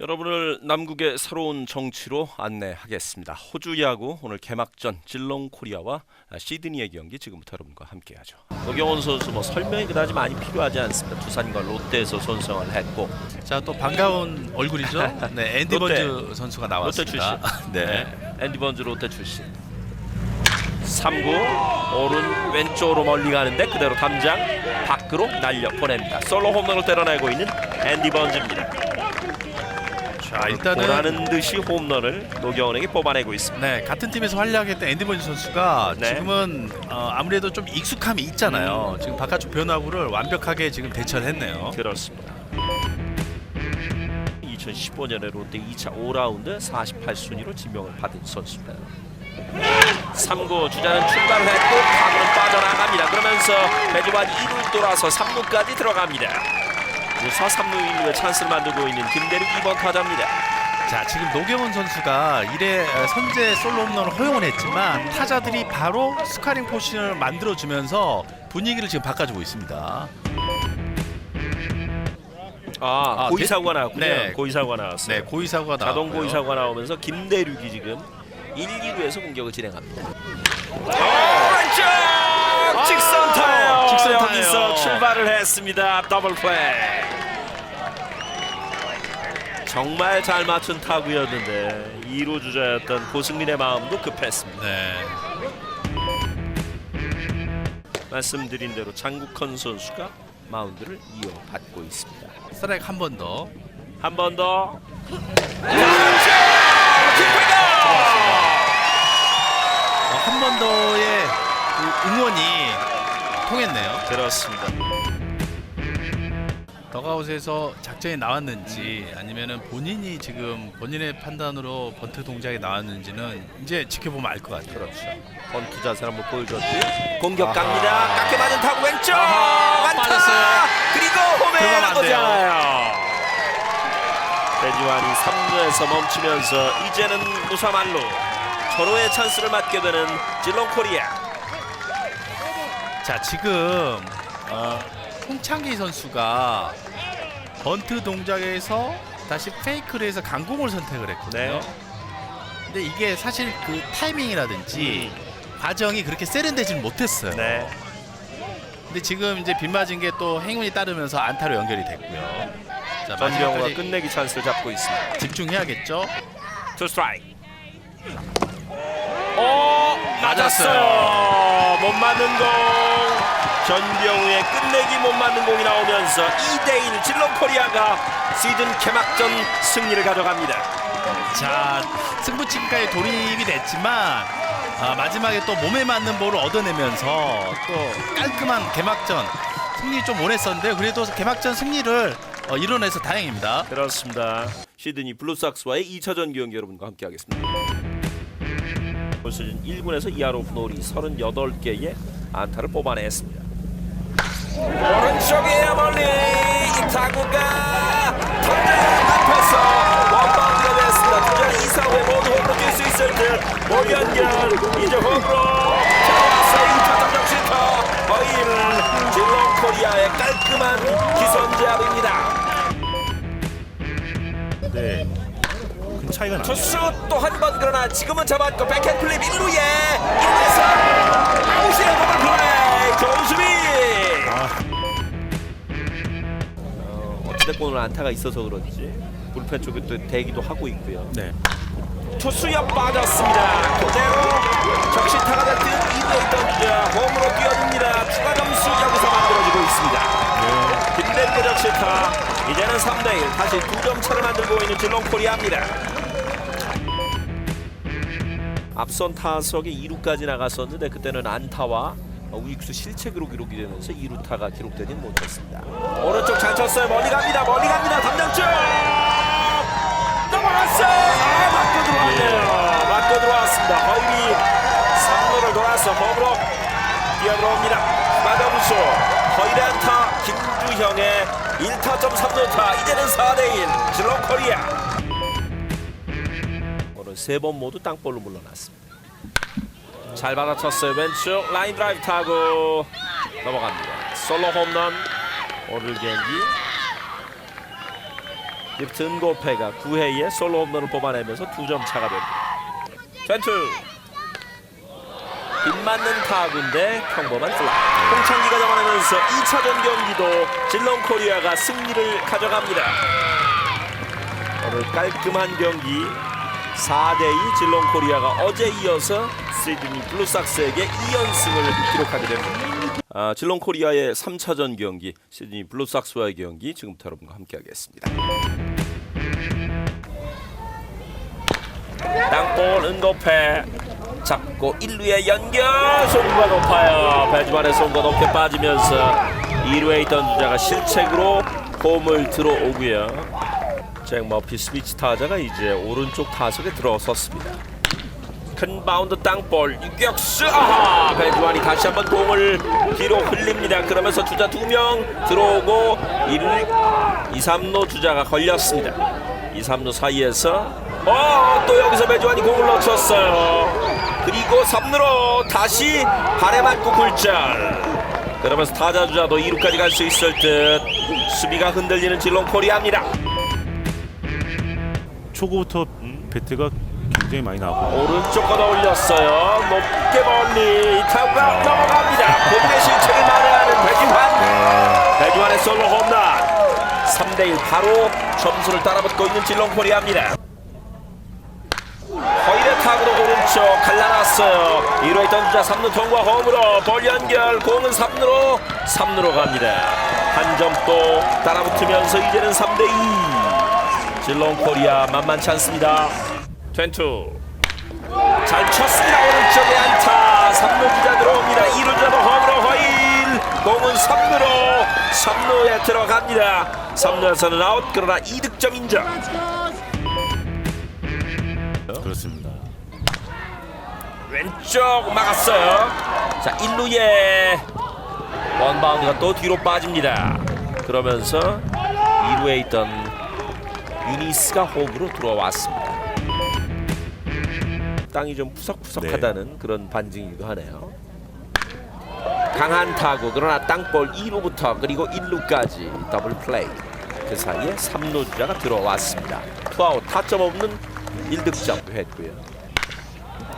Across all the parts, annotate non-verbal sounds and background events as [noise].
여러분을 남국의 새로운 정치로 안내하겠습니다. 호주 야구 오늘 개막전 질롱 코리아와 시드니의 경기 지금부터 여러분과 함께하죠. 노경원 선수 뭐 설명이 그다지 많이 필요하지 않습니다. 두산과 롯데에서 선성을 했고 자 또 반가운 얼굴이죠. [laughs] 네, 앤디 롯데. 번즈 선수가 롯데 나왔습니다. 출신. [laughs] 네. 앤디 번즈 롯데 출신. 3구 오른 왼쪽으로 멀리 가는데 그대로 담장 밖으로 날려 보냅니다. 솔로 홈런을 때려내고 있는 앤디 번즈입니다. 자 일단은 보라는 듯이 홈런을 노경원에게 뽑아내고 있습니다. 네 같은 팀에서 활약했던 앤디 번즈 선수가 네. 지금은 어, 아무래도 좀 익숙함이 있잖아요. 지금 바깥쪽 변화구를 완벽하게 지금 대처를 했네요. 그렇습니다. 2015년에 롯데 2차 5라운드 48순위로 지명을 받은 선수입니다. 3구 주자는 출발을 했고 타구는 빠져나갑니다. 그러면서 배주환 2루 돌아서 3루까지 들어갑니다. 우사 3루 1루에 찬스를 만들고 있는 김대륙 2번 타자입니다. 자 지금 노경원 선수가 1회 선제 솔로 홈런을 허용을 했지만 타자들이 바로 스카링 포지션을 만들어주면서 분위기를 지금 바꿔주고 있습니다. 아, 아, 고의사고가 나왔군요. 네. 고의 사고가 나왔어요. 네 고의 사고가 자동 나왔고요. 고의 사고가 나오면서 김대륙이 지금 1, 2루에서 공격을 진행합니다. 왼쪽 직선 타요. 직선. 여기서 출발을 했습니다. 더블 플레이. 정말 잘 맞춘 타구였는데 2루 주자였던 고승민의 마음도 급했습니다. 네. 말씀드린 대로 장국헌 선수가 마운드를 이어받고 있습니다. 스트라이크 한 번 더. 한 번 더. 어, 한번 더의 그 응원이 통했네요. 그렇습니다. 더가웃에서 작전이 나왔는지 아니면은 본인이 지금 본인의 판단으로 번트 동작이 나왔는지는 이제 지켜보면 알 것 같아요. 그렇죠. 번트 자세 한번 보여줬고요. 공격 갑니다. 깎게 맞은 타구 왼쪽 아하, 안타. 빠졌어요. 그리고 홈에 들어가면 안. 않아요. 배지환이 3루에서 멈추면서 이제는 무사말로 절호의 찬스를 맞게 되는 질롱 코리아. 자 지금 어, 홍창기 선수가 번트 동작에서 다시 페이크를 해서 강공을 선택을 했거든요. 네. 근데 이게 사실 그 타이밍이라든지 과정이 그렇게 세련되지는 못했어요. 네. 근데 지금 이제 빗 맞은 게 또 행운이 따르면서 안타로 연결이 됐고요. 자 전병호가 마지막까지 끝내기 찬스를 잡고 있습니다. 집중해야겠죠. 투 스트라이크. 어 맞았어요. 못 맞는 공. 전병우의 끝내기 못 맞는 공이 나오면서 2대1 질롱 코리아가 시즌 개막전 승리를 가져갑니다. 자 승부치기까지 돌입이 됐지만 아, 마지막에 또 몸에 맞는 볼을 얻어내면서 또 깔끔한 개막전 승리 좀 원했었는데 그래도 개막전 승리를 어, 이뤄내서 다행입니다. 그렇습니다. 시드니 블루삭스와의 2차전 경기 여러분과 함께하겠습니다. 올 시즌 1군에서 2할 오프놀이 38개의 안타를 뽑아냈습니다. 오른쪽에 멀리 이 타구가 던져 앞에서 원바운드가 됐습니다. 이사회 모두 홈으로 뛸수 있을 듯 모연결 이제 홈으로 차이가 나요. 투수 또한 번 그러나 지금은 잡았고 백핸드 플립 1루에 1루에서 아웃이에요. 더블 플레이. 좋은 수비 어, 어찌됐건 오늘 안타가 있어서 그런지 불펜 쪽에 또 대기도 하고 있고요. 네. 투수옆 빠졌습니다. 그대로 적시타가 될듯 2루에 있던 주자 홈으로 뛰어듭니다. 추가 점수 여기서 만들어지고 있습니다. 김대리의 적시타. 이제는 3대1 다시 2점 차를 만들고 있는 질롱 코리아입니다 앞선 타석에 2루까지 나갔었는데 그때는 안타와 우익수 실책으로 기록이 되면서 2루타가 기록되진 못했습니다. 오른쪽 잘 쳤어요. 멀리 갑니다. 멀리 갑니다. 담장 쪽 넘어갔어요. 아, 맞고 들어왔네요. 맞고 들어왔습니다. 허일이 3루를 돌아서 홈으로 뛰어들어옵니다. 마담수 허일의 안타 김주형의 1타점 3루타 이제는 4대1 질롱 코리아 세 번 모두 땅볼로 물러났습니다. 잘 받아쳤어요. 왼쪽 라인 드라이브 타고 넘어갑니다. 솔로 홈런 오늘 경기 깁튼 고페가 9회에 솔로 홈런을 뽑아내면서 두점 차가 됩니다. 트웬투 빗맞는 타구인데 평범한 플라이 홍창기가 잡아내면서 2차전 경기도 질롱 코리아가 승리를 가져갑니다. 오늘 깔끔한 경기 4대2 질롱 코리아가 어제 이어서 시드니 블루삭스에게 2연승을 기록하게 됩니다. 아, 질롱 코리아의 3차전 경기 시드니 블루삭스와의 경기 지금부터 여러분과 함께하겠습니다. 땅볼 은거패 잡고 1루에 연결 송구가 높아요 배주만의 송구가 높게 빠지면서 2루에 있던 주자가 실책으로 홈을 들어오고요 잭 머피 스위치 타자가 이제 오른쪽 타석에 들어섰습니다. 큰 바운드 땅볼 유격수 아하! 배주환이 다시 한번 공을 뒤로 흘립니다. 그러면서 주자 두 명 들어오고 1, 2, 3루 주자가 걸렸습니다. 2, 3루 사이에서 어, 또 여기서 배주환이 공을 놓쳤어요. 그리고 3루로 다시 발에 맞고 굴절. 그러면서 타자 주자도 2루까지 갈 수 있을 듯 수비가 흔들리는 질롱 코리아입니다 초구부터 배트가 굉장히 많이 나고 오른쪽 걷어 올렸어요. 높게 멀리 타구가 넘어갑니다. 본인의 실책을 만회하는 배지환. 배지환의 솔로 홈런. 3대1 바로 점수를 따라붙고 있는 질롱 코리아입니다. 허일의 타구로 오른쪽 갈라놨어요. 1루에 있던 주자 3루 통과 홈으로 볼 연결 공은 3루로 3루로 갑니다. 한 점 또 따라붙으면서 이제는 3대2 질롱 코리아 만만치 않습니다. 22. 잘 쳤습니다. 오른쪽에 안타. 3루 주자 들어옵니다. 2루 주자도 홈으로 허일. 공은 3루로 3루에 들어갑니다. 3루에서는 아웃 그러나 2득점 인정. 그렇습니다. 왼쪽 막았어요. 자 1루에 원바운드가 또 뒤로 빠집니다. 그러면서 2루에 있던 유니스가 홈으로 들어왔습니다. 땅이 좀 푸석푸석하다는 그런 반증이기도 하네요. 강한 타구 그러나 땅볼 2루부터 그리고 1루까지 더블 플레이. 그 사이에 3루 주자가 들어왔습니다. 투아웃 타점 없는 1득점 했고요.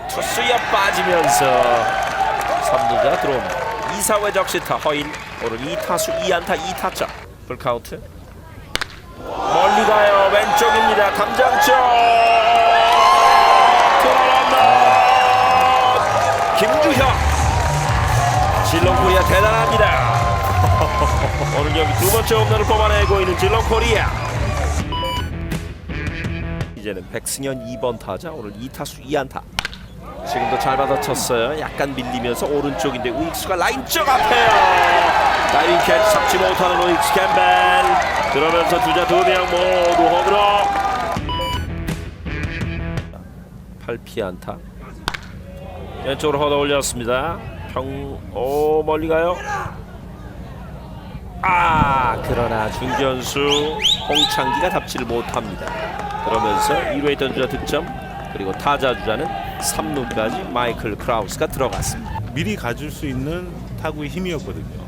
투수에 빠지면서 3루자 들어옵니다. 2사회 적시타 허인 오늘 2타수 2안타 2타점. 풀카운트 멀리 가요. 왼쪽입니다. 쪽 돌아온다. 김주형 질롱코리아 대단합니다. [laughs] 오늘 경기 두 번째 홈런을 뽑아내고 있는 질롱코리아. 이제는 백승현 2번 타자 오늘 2타수 2안타. 지금도 잘 받아쳤어요. 약간 밀리면서 오른쪽인데 우익수가 라인 쪽 앞에요 다이빙 캐치 잡지 못하는 우익수 캠벨. 그러면서 주자 두 명 모두 홈으로. 8피 안타. 왼쪽으로 걷어 올렸습니다. 평오 멀리 가요. 아 그러나 중견수 홍창기가 잡지를 못합니다. 그러면서 1루에 있던 주자 득점 그리고 타자 주자는 3루까지 마이클 크라우스가 들어갔습니다. 미리 가질 수 있는 타구의 힘이었거든요.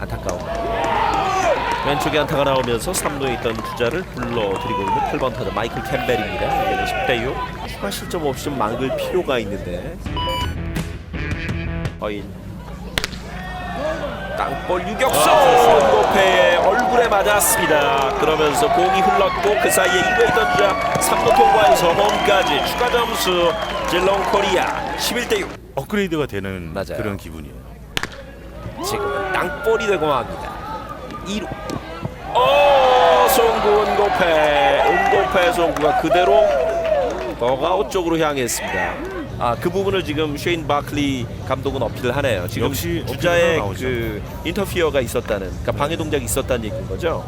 안타까운 왼쪽에 안타가 나오면서 3루에 있던 주자를 불러들이고 있는 8번 타자 마이클 캠벨입니다. 이제는 10대 6 추가 실점 없이 좀 막을 필요가 있는데. 어인. 땅볼 유격수! 높에 얼굴에 맞았습니다. 그러면서 공이 흘렀고 그 사이에 2루에 있던 주자 3루 통과해서 홈까지 추가 점수 질롱 코리아. 11대 6 업그레이드가 되는 맞아요. 그런 기분이에요. 지금은 땅볼이 되고 맙니다. 2루. 오, 송구 은고패. 은고패 송구가 그대로 버가웃 쪽으로 향했습니다. 아, 그 부분을 지금 쉐인 바클리 감독은 어필을 하네요. 지금 역시 주자의. 그 인터피어가 있었다는, 그러니까 방해 동작이 있었다는 얘기인 거죠.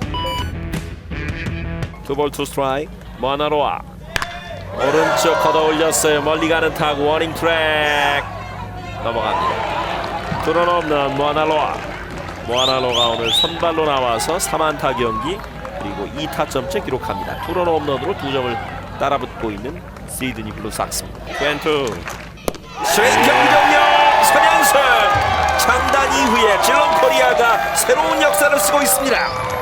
투볼 투 스트라이크. 모아나로아. 오른쪽 걷어 올렸어요. 멀리 가는 타구 워닝 트랙 넘어갑니다. 투런 없는 모아나로아 모아나로가 오늘 선발로 나와서 3안타 경기 그리고 2타점째 기록합니다. 투런 홈런으로 두 점을 따라붙고 있는 시드니 블루삭스입니다. 웬투 스윙 경기력력 선연승 창단 이후에 질롱 코리아가 새로운 역사를 쓰고 있습니다.